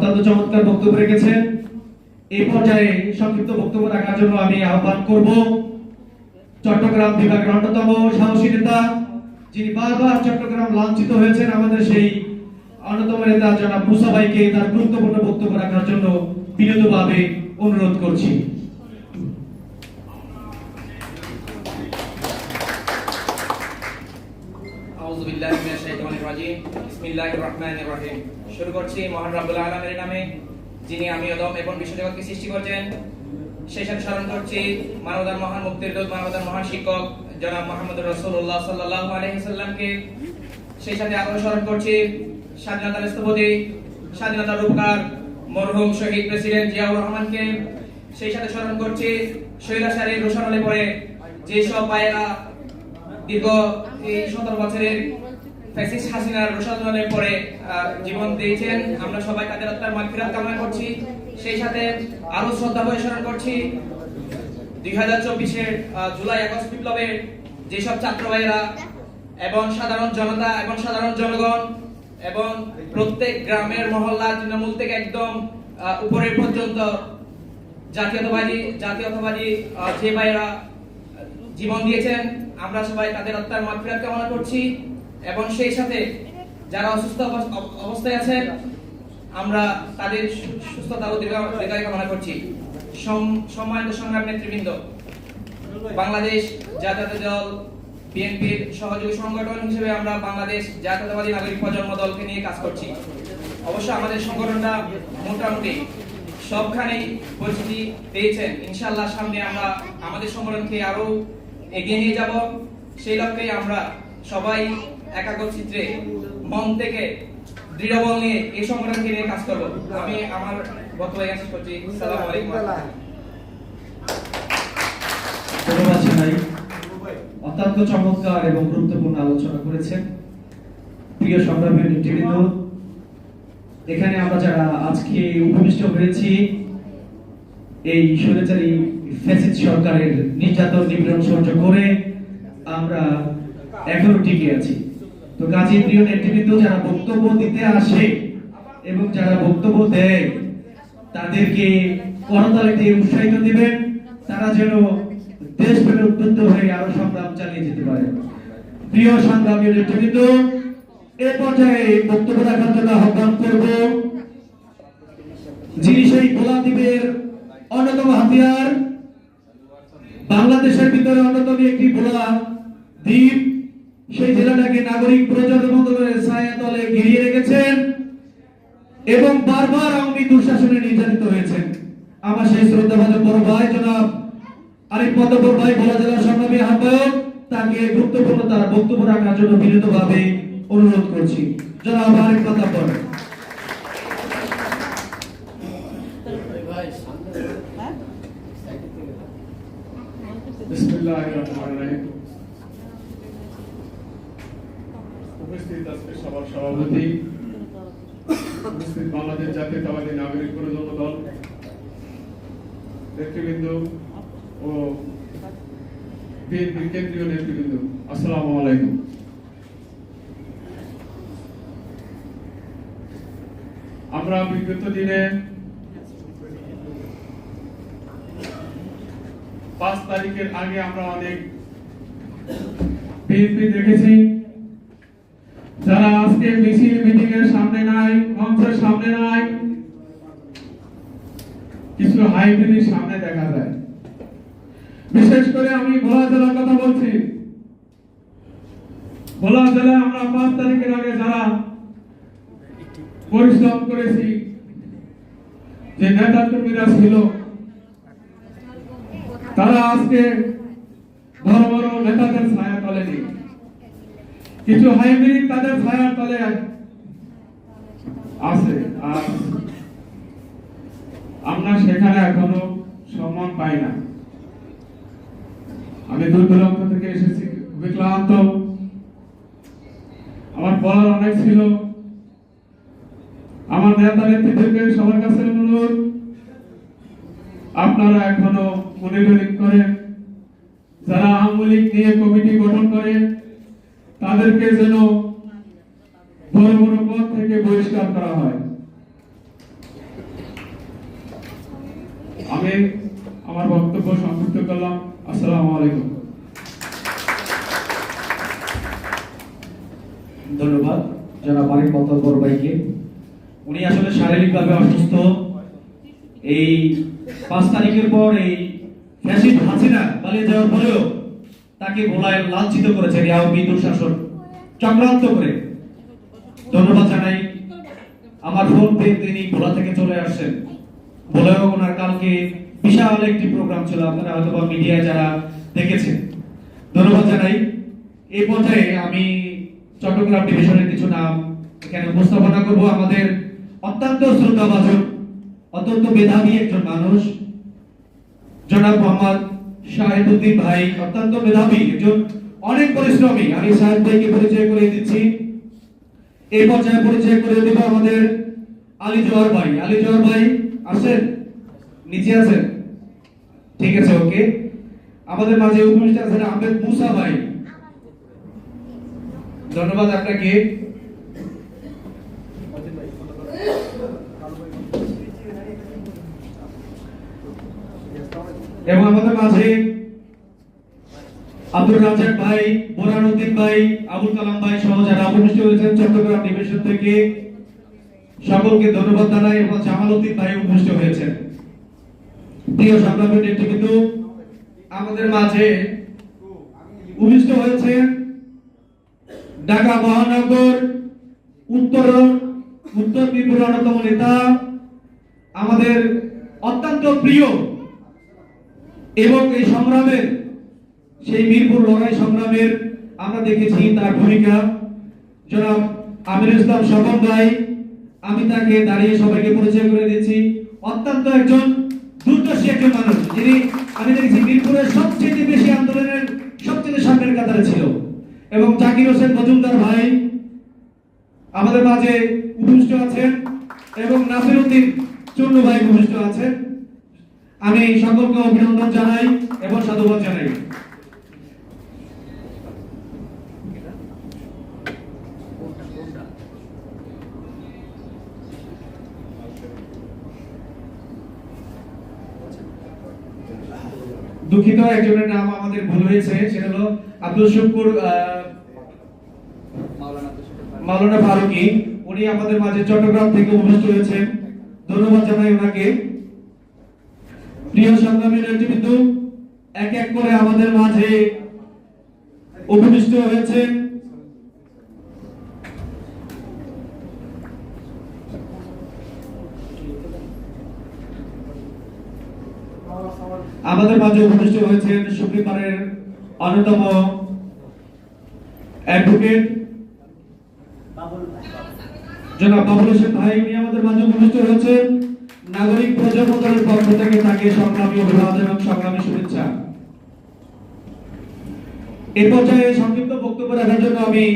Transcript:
অত্যন্ত চমৎকার বক্তব্য রেখেছেন। এই পর্যায়ে সংক্ষিপ্ত বক্তব্য রাখার জন্য আমি আহ্বান করব চট্টগ্রাম বিভাগের অন্যতম সাহসী নেতা, যিনি বারবার চট্টগ্রাম লাঞ্ছিত হয়েছেন, আমাদের সেই অন্যতম নেতা জনাব মুসা ভাইকে তার গুরুত্বপূর্ণ বক্তব্য রাখার জন্য বিনীতভাবে অনুরোধ করছি। রাজিম বিসমিল্লাহির রহমানির রহিম। সেই সাথে স্মরণ করছি সতেরো বছরের ফ্যাসিস্ট হাসিনার পরে জীবন দিয়েছেন। আমরা সবাই তাদের আত্মার কামনা করছি। সেই সাথে আরও শ্রদ্ধা করছি। দুই হাজার চব্বিশের জুলাই আগস্ট বিপ্লবের যেসব ছাত্র ভাইয়েরা এবং সাধারণ জনতা এবং সাধারণ জনগণ এবং প্রত্যেক গ্রামের মহল্লা তৃণমূল থেকে একদম আহ, উপরের পর্যন্ত জাতীয়তাবাদী জাতীয়তাবাদী যে ভাইয়েরা জীবন দিয়েছেন আমরা সবাই তাদের আত্মার মাগফিরাত কামনা করছি। এবং সেই সাথে যারা অসুস্থ অবস- অবস্থায় আছেন আমরা তাদের সুস্থতা ও দীর্ঘ- দীর্ঘায়ু কামনা করছি। সম্মানিত সংগ্রাম নেতৃবৃন্দ, বাংলাদেশ জাতীয়তা দল বিএনপির সহযোগী সংগঠন হিসেবে আমরা বাংলাদেশ জাতীয়তাবাদী নাগরিক প্রজন্ম দলকে নিয়ে কাজ করছি। অবশ্য আমাদের সংগঠনটা মোটামুটি সবখানেই পরিচিতি পেয়েছেন। ইনশাআল্লাহ সামনে আমরা আমাদের সংগঠনকে আরও এগিয়ে নিয়ে যাব। সেই লক্ষ্যেই আমরা সবাই একাগ্র চিত্রে মন থেকে দৃঢ় বল নিয়ে এই সংগঠনকে নিয়ে কাজ করব। আমি আমার বক্তব্য শেষ করছি। আসসালামু আলাইকুম। অত্যন্ত চমৎকার এবং গুরুত্বপূর্ণ আলোচনা করেছেন। প্রিয় সংগ্রামী নেতৃবৃন্দ, এখানে আমরা যারা আজকে উপবিষ্ট হয়েছি, এই স্বৈরাচারী ফ্যাসিস্ট সরকারের নির্যাতন নিপীড়ন সহ্য করে আমরা এখনও টিকে আছি। তো কাজী প্রিয় নেতৃবৃন্দ, যারা বক্তব্য দিতে আসে এবং যারা বক্তব্য দেয়, তাদেরকে করতালিতে উৎসাহিত দিবেন। তারা যেন দেশ প্রেমে উদ্বুদ্ধ হয়ে আরও সংগ্রাম চালিয়ে যেতে পারে। প্রিয় সংগ্রামী নেতৃবৃন্দ, এ পর্যায়ে বক্তব্য রাখার জন্য আহ্বান করব যিনি সেই ভোলা দ্বীপের অন্যতম হাতিয়ার। বাংলাদেশের ভিতরে অন্যতম একটি ভোলা দ্বীপ সেই জেলাটাকে নাগরিক প্রয়োজন মন্ত্রণালয়ের ছায়া তলে ঘিরিয়ে রেখেছেন এবং বারবার আওয়ামী দুঃশাসনে নির্যাতিত হয়েছেন। আমার সেই শ্রদ্ধাভাজন বড় ভাই জনাব আরিফ পদ্মপুর ভাই ভোলা জেলার সংগ্রামী আহ্বায়ক তাকে গুরুত্বপূর্ণ তার বক্তব্য রাখার জন্য বিনীতভাবে অনুরোধ করছি। জনাব আরিফ পদ্মপুর বিসমিল্লাহির রহমানির রহিম। উপস্থিত আজকে সবার সভাপতি, উপস্থিত বাংলাদেশ জাতীয়তাবাদী নাগরিক প্রজন্ম দল, নেতৃবৃন্দ ও বিএনপির কেন্দ্রীয় নেতৃবৃন্দ, আসসালামু আলাইকুম। আমরা বিগত দিনে পাঁচ তারিখের আগে আমরা অনেক বিএনপি দেখেছি। যারা আজকে মিছিল মিটিং এর সামনে নাই, মঞ্চের সামনে নাই, কিছু হাইব্রিড সামনে দেখা যায়। বিশেষ করে আমি ভোলা জেলার কথা বলছি। ভোলা জেলায় আমরা পাঁচ তারিখের আগে যারা পরিশ্রম করেছি, যে নেতা কর্মীরা ছিল, তারা আজকে বড় বড় নেতাদের ছায়া তলে নেই কিছু হাইব্রিড তাদের ছায়ার তলে আছে, আর আমরা সেখানে এখনও সম্মান পাই না। আমি দূর দূরান্ত থেকে এসেছি, খুবই ক্লান্ত। আমার বলার অনেক ছিল। আমার নেতা নেতৃত্বকে সবার কাছে অনুরোধ, আপনারা এখনও মনিটরিং করেন, যারা আওয়ামী লীগ নিয়ে কমিটি গঠন করে তাদেরকে যেন বড় থেকে বহিষ্কার করা হয়। আমি আমার বক্তব্য সংক্ষিপ্ত করলাম। আসসালামু আলাইকুম। ধন্যবাদ। যারা বাড়ির বড় ভাইকে। উনি আসলে শারীরিকভাবে অসুস্থ। এই পাঁচ তারিখের পর এই ফ্যাসিড হাসিনা পালিয়ে যাওয়ার পরেও তাকে ভোলায় লাঞ্ছিত করেছেন ইয়াহুদি দুঃশাসন চক্রান্ত করে। ধন্যবাদ জানাই। আমার ফোন পেয়ে তিনি ভোলা থেকে চলে আসছেন। ভোলায়ও ওনার কালকে বিশাল একটি প্রোগ্রাম ছিল, আপনারা হয়তো বা মিডিয়ায় যারা দেখেছেন। ধন্যবাদ জানাই। এই পর্যায়ে আমি চট্টগ্রাম ডিভিশনের কিছু নাম এখানে উপস্থাপনা করব। আমাদের অত্যন্ত শ্রদ্ধাভাজন, অত্যন্ত মেধাবী একজন মানুষ, জনাব মোহাম্মদ শাহেদুদ্দিন ভাই অত্যন্ত মেধাবী একজন, অনেক পরিশ্রমী। আমি সাহেব ভাইকে পরিচয় করে দিচ্ছি। এই পর্যায়ে পরিচয় করে দেব আমাদের আলী জোয়ার ভাই। আলী জোয়ার ভাই, আসেন? নিচে আছেন ঠিক আছে, ওকে। আমাদের মাঝে উপস্থিত আছেন আহমেদ মুসা ভাই। ধন্যবাদ আপনাকে। এবং আমাদের মাঝে আব্দুর রাজাক ভাই বোরানুদ্দিন ভাই, আবুল কালাম ভাই সহ যারা উপস্থিত হয়েছেন চট্টগ্রাম ডিভিশন থেকে, সকলকে ধন্যবাদ জানাই এবং জামাল উদ্দিন ভাই উপস্থিত হয়েছেন। প্রিয় সংগ্রামী নেতৃবৃন্দ, আমাদের মাঝে উপস্থিত হয়েছেন ঢাকা মহানগর উত্তর উত্তর মিরপুর অন্যতম নেতা, আমাদের অত্যন্ত প্রিয় এবং এই সংগ্রামের, সেই মিরপুর লড়াই সংগ্রামের আমরা দেখেছি তার ভূমিকা। জনাব আমির ইসলাম স্বপন ভাই, আমি তাকে দাঁড়িয়ে সবাইকে পরিচয় করে দিচ্ছি অত্যন্ত একজন দুর্দর্শী একজন মানুষ, যিনি আমি দেখেছি মিরপুরের সবচেয়ে বেশি আন্দোলনের, সবচেয়ে সামনের কাতারে ছিল। এবং জাকির হোসেন মজুমদার ভাই আমাদের মাঝে উপস্থিত আছেন এবং নাসির উদ্দিন চন্নু ভাই উপস্থিত আছেন। আমি সকলকে অভিনন্দন জানাই এবং সাধুবাদ জানাই। দুঃখিত, একজনের নাম আমাদের ভুল হয়েছে, সেটা হলো আব্দুল শুকুর মাওলানা ফারুকি। উনি আমাদের মাঝে চট্টগ্রাম থেকে উপস্থিত হয়েছেন। ধন্যবাদ জানাই ওনাকে। প্রিয় সংগ্রামী নেতৃবৃন্দ, এক এক করে আমাদের মাঝে উপবিষ্ট হয়েছে আমাদের মাঝে উপবিষ্ট হয়েছেন সুপ্রিপারের অন্যতম অ্যাডভোকেট। জনাব বাবুল হোসেন ভাই উনি আমাদের মাঝে উপস্থিত হয়েছেন। নাগরিক প্রজাপতনের পক্ষ থেকে তাকে সংগ্রামী অভিবাদন এবং সংগ্রামী শুভেচ্ছা এ পর্যায়ে সংক্ষিপ্ত বক্তব্য রাখার জন্য আমি।